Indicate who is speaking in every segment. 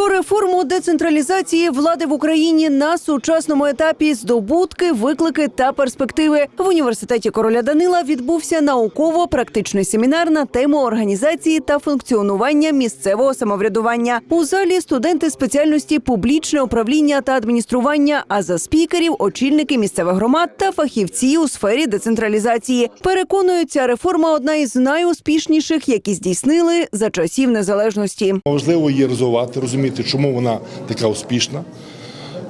Speaker 1: Про реформу децентралізації влади в Україні на сучасному етапі здобутки, виклики та перспективи в університеті короля Данила відбувся науково-практичний семінар на тему організації та функціонування місцевого самоврядування. У залі студенти спеціальності публічне управління та адміністрування, а за спікерів очільники місцевих громад та фахівці у сфері децентралізації. Переконують, ця реформа одна із найуспішніших, які здійснили за часів незалежності.
Speaker 2: Важливо її розвивати, розуміти, чому вона така успішна.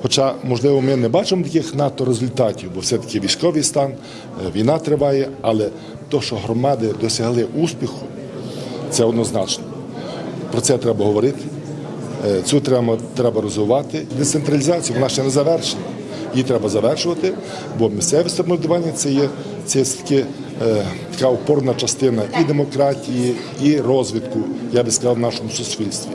Speaker 2: Хоча, можливо, ми не бачимо таких надто результатів, бо все-таки військовий стан, е, війна триває, але то, що громади досягли успіху, це однозначно. Про це треба говорити. Е, Цю треба, треба розвивати. Децентралізація вона ще не завершена. Її треба завершувати, бо місцеве самоврядування це є це таки, е, така опорна частина і демократії, і розвитку, я би сказав, в нашому суспільстві.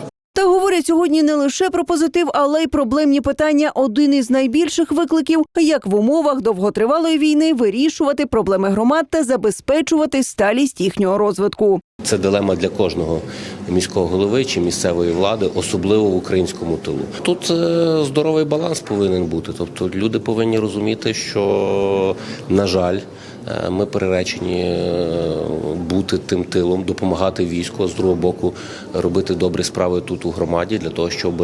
Speaker 1: Говорять сьогодні не лише про позитив, але й проблемні питання. Один із найбільших викликів, як в умовах довготривалої війни вирішувати проблеми громад та забезпечувати сталість їхнього розвитку.
Speaker 3: Це дилема для кожного міського голови чи місцевої влади, особливо в українському тилу. Тут е, здоровий баланс повинен бути. Тобто люди повинні розуміти, що на жаль. е, Ми переречені е, бути тим тилом, допомагати війську, з другого боку робити добрі справи тут у громаді для того, щоб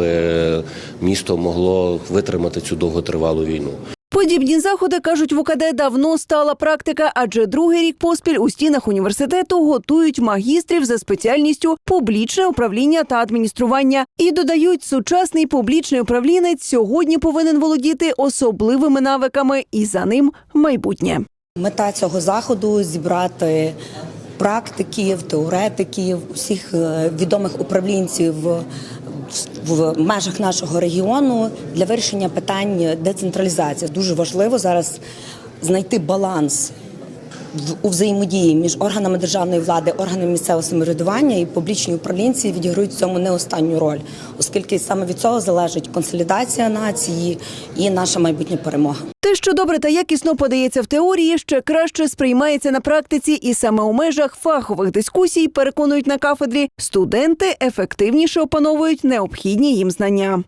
Speaker 3: місто могло витримати цю довготривалу війну.
Speaker 1: Подібні заходи кажуть в УКД давно стала практика, адже другий рік поспіль у стінах університету готують магістрів за спеціальністю публічне управління та адміністрування. І додають, сучасний публічний управлінець сьогодні повинен володіти особливими навиками, і за ним майбутнє.
Speaker 4: Мета цього заходу зібрати практиків, теоретиків, усіх е, відомих управлінців в межах нашого регіону для вирішення питань децентралізації. Дуже важливо зараз знайти баланс у взаємодії між органами державної влади, органами місцевого самоврядування і публічні управлінці відіграють цьому не останню роль, оскільки саме від цього залежить консолідація нації і наша майбутня перемога.
Speaker 1: Те, що добре та якісно подається в теорії, ще краще сприймається на практиці, і саме у межах фахових дискусій переконують на кафедрі, студенти ефективніше опановують необхідні їм знання.